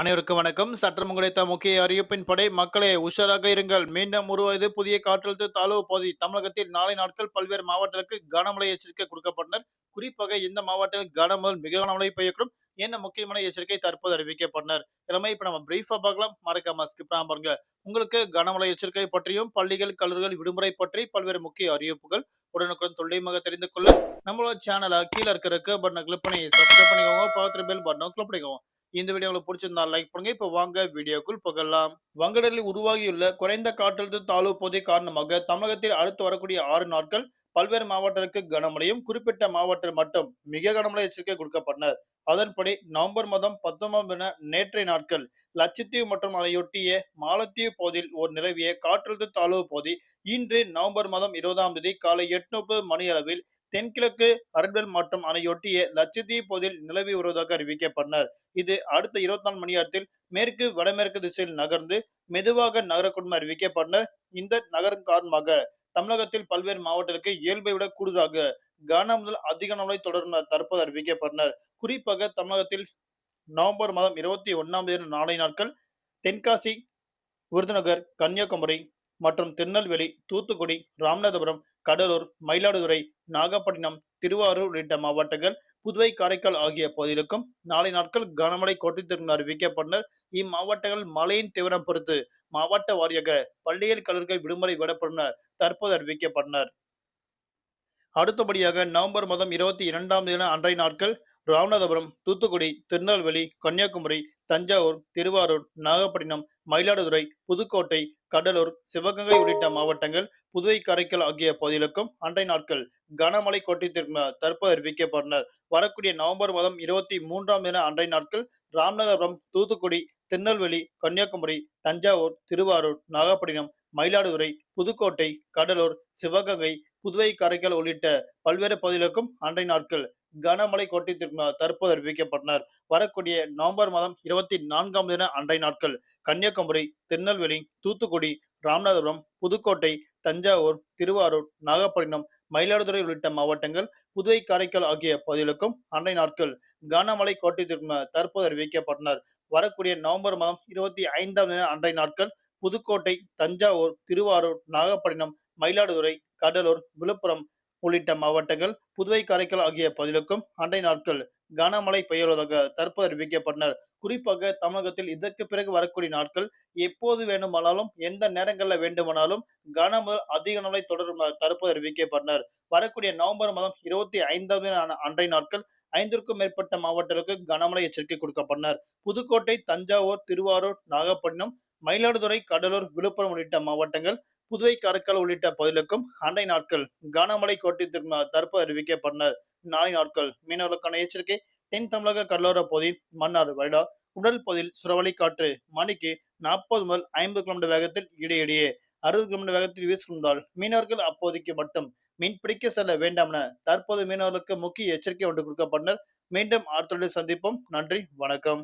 அனைவருக்கும் வணக்கம். சற்றம் கிடைத்த முக்கிய அறிவிப்பின் படை மக்களே உஷாராக இருங்கள். மீண்டும் உருவாயது புதிய காற்றழுத்த தாழ்வு பகுதி. தமிழகத்தில் நாளை நாட்கள் பல்வேறு மாவட்டங்களுக்கு கனமழை எச்சரிக்கை கொடுக்கப்பட்டனர். குறிப்பாக இந்த மாவட்டத்தில் கனமுதல் மிக கனமழை பெய்யக்கூடும். என்ன முக்கியமான எச்சரிக்கை தற்போது அறிவிக்கப்பட்டனர். எல்லாமே இப்ப நம்ம பிரீஃபா பார்க்கலாம். மறக்காம ஸ்கிப் பாருங்க. உங்களுக்கு கனமழை எச்சரிக்கை பற்றியும் பள்ளிகள் கல்லூரிகள் விடுமுறை பற்றி பல்வேறு முக்கிய அறிவிப்புகள் உடனுக்குடன் துல்லியமாக தெரிந்து கொள்ள நம்மளோட சேனலை கீழே இருக்கிற பட்டனை கிளிக் பண்ணி சப்ஸ்கிரைப் பண்ணிக்கோங்க. பக்கத்துல பெல் பட்டனை கிளிக் பண்ணிக்கோங்க. இந்த வீடியோ உங்களுக்கு பிடிச்சிருந்தா லைக் பண்ணுங்க. இப்போ வாங்க வீடியோக்குள் புகழலாம் வங்கடலில் உருவாகியுள்ள குறைந்த காற்றழுத்த தாழ்வு பகுதி காரணமாக தமிழகத்தில் அடுத்து வரக்கூடிய ஆறு நாட்கள் பல்வேறு மாவட்டங்களுக்கு கனமழையும் குறிப்பிட்ட மாவட்டத்தில் மட்டும் மிக கனமழை எச்சரிக்கை கொடுக்கப்பட்டனர் அதன்படி நவம்பர் மாதம் பத்தொன்பது நேற்றைய நாட்கள் லட்சத்தீவு மற்றும் அதையொட்டிய மாலத்தீவு பகுதியில் ஒரு நிலவிய காற்றழுத்த தாழ்வு பகுதி இன்று நவம்பர் மாதம் இருபதாம் தேதி காலை எட்டு முப்பது மணி அளவில் தென்கிழக்கு அரபியல் மாவட்டம் அணையொட்டிய லட்சத்தீவு பகுதியில் நிலவி வருவதாக அறிவிக்கப்பட்டனர். இது அடுத்த இருபத்தி நாலு மணி நேரத்தில் மேற்கு வடமேற்கு திசையில் நகர்ந்து மெதுவாக நகரக்கூடும் அறிவிக்கப்பட்டனர். இந்த நகரம் காரணமாக தமிழகத்தில் பல்வேறு மாவட்டங்களுக்கு இயல்பை விட கூடுதலாக கன முதல் அதிக நாளை தொடர்ந்து தற்போது அறிவிக்கப்பட்டனர். குறிப்பாக தமிழகத்தில் நவம்பர் மாதம் இருபத்தி ஒன்னாம் தேதி நாளை நாட்கள் தென்காசி விருதுநகர் கன்னியாகுமரி மற்றும் திருநெல்வேலி தூத்துக்குடி ராமநாதபுரம் கடலூர் மயிலாடுதுறை நாகப்பட்டினம் திருவாரூர் உள்ளிட்ட மாவட்டங்கள் புதுவை காரைக்கால் ஆகிய பகுதிகளுக்கும் நாளை நாட்கள் கனமழை கொட்டித்திருக்கும் அறிவிக்கப்பட்டனர் இம்மாவட்டங்கள் மழையின் தீவிரம் பொறுத்து மாவட்ட வாரியாக பள்ளியில் கல்லூரிகள் விடுமுறை விடப்படும் தற்போது அறிவிக்கப்பட்டனர் அடுத்தபடியாக நவம்பர் மாதம் இருபத்தி இரண்டாம் தேதி அன்றைய நாட்கள் ராமநாதபுரம் தூத்துக்குடி திருநெல்வேலி கன்னியாகுமரி தஞ்சாவூர் திருவாரூர் நாகப்பட்டினம் மயிலாடுதுறை புதுக்கோட்டை கடலூர் சிவகங்கை உள்ளிட்ட மாவட்டங்கள் புதுவை காரைக்கால் ஆகிய பகுதிகளுக்கும் அன்றைய நாட்கள் கனமழை கொட்டித்திருக்கும் தற்போது அறிவிக்கப்பட்டனர் வரக்கூடிய நவம்பர் மாதம் இருபத்தி மூன்றாம் தின அன்றைய நாட்கள் ராமநாதபுரம் தூத்துக்குடி திருநெல்வேலி கன்னியாகுமரி தஞ்சாவூர் திருவாரூர் நாகப்பட்டினம் மயிலாடுதுறை புதுக்கோட்டை கடலூர் சிவகங்கை புதுவை காரைக்கால் உள்ளிட்ட பல்வேறு பகுதிகளுக்கும் அன்றைய நாட்கள் கனமழை கொட்டித்திருக்கும் தற்போது அறிவிக்கப்பட்டனர். வரக்கூடிய நவம்பர் மாதம் இருபத்தி நான்காம் தின அன்றைய நாட்கள் கன்னியாகுமரி திருநெல்வேலி தூத்துக்குடி ராமநாதபுரம் புதுக்கோட்டை தஞ்சாவூர் திருவாரூர் நாகப்பட்டினம் மயிலாடுதுறை உள்ளிட்ட மாவட்டங்கள் புதுவை காரைக்கால் ஆகிய பகுதிகளுக்கும் அன்றைய நாட்கள் கனமழை கோட்டித்திருக்கும் தற்போது அறிவிக்கப்பட்டனர். வரக்கூடிய நவம்பர் மாதம் இருபத்தி ஐந்தாம் தின அன்றைய நாட்கள் புதுக்கோட்டை தஞ்சாவூர் திருவாரூர் நாகப்பட்டினம் மயிலாடுதுறை கடலூர் விழுப்புரம் உள்ளிட்ட மாவட்டங்கள் புதுவை காரைக்கால் ஆகிய பகுதிகளுக்கும் அண்டை நாட்கள் கனமழை பெய்யுவதாக தற்போது அறிவிக்கப்பட்டனர் குறிப்பாக தமிழகத்தில் இதற்கு பிறகு வரக்கூடிய நாட்கள் எப்போது வேண்டுமானாலும் எந்த நேரங்களில் வேண்டுமானாலும் கன முதல் அதிக மழை தொடரும் தற்போது அறிவிக்கப்பட்டனர் வரக்கூடிய நவம்பர் மாதம் இருபத்தி ஐந்தாவது அன்றைய நாட்கள் ஐந்திற்கும் மேற்பட்ட மாவட்டங்களுக்கு கனமழை எச்சரிக்கை கொடுக்கப்பட்டனர். புதுக்கோட்டை தஞ்சாவூர் திருவாரூர் நாகப்பட்டினம் மயிலாடுதுறை கடலூர் விழுப்புரம் உள்ளிட்ட மாவட்டங்கள் புதுவை காரைக்கால் உள்ளிட்ட பகுதிகளுக்கும் அண்டை நாட்கள் கனமழை கோட்டத்திற்கு தற்போது அறிவிக்கப்பட்டனர் நாளை நாட்கள் மீனவர்களுக்கான எச்சரிக்கை தென் தமிழக கடலோர பகுதி மன்னார் வைடா உடல் பகுதியில் சுரவழி காற்று மணிக்கு நாற்பது முதல் ஐம்பது கிலோமீட்டர் வேகத்தில் இடையிடையே. அறுபது கிலோமீட்டர் வேகத்தில் வீசிருந்தால் மீனவர்கள் அப்போதைக்கு மட்டும் மீன் பிடிக்க செல்ல வேண்டாம் என தற்போது மீனவர்களுக்கு முக்கிய எச்சரிக்கை ஒன்று கொடுக்கப்பட்டனர். மீண்டும் அடுத்த சந்திப்போம். நன்றி வணக்கம்.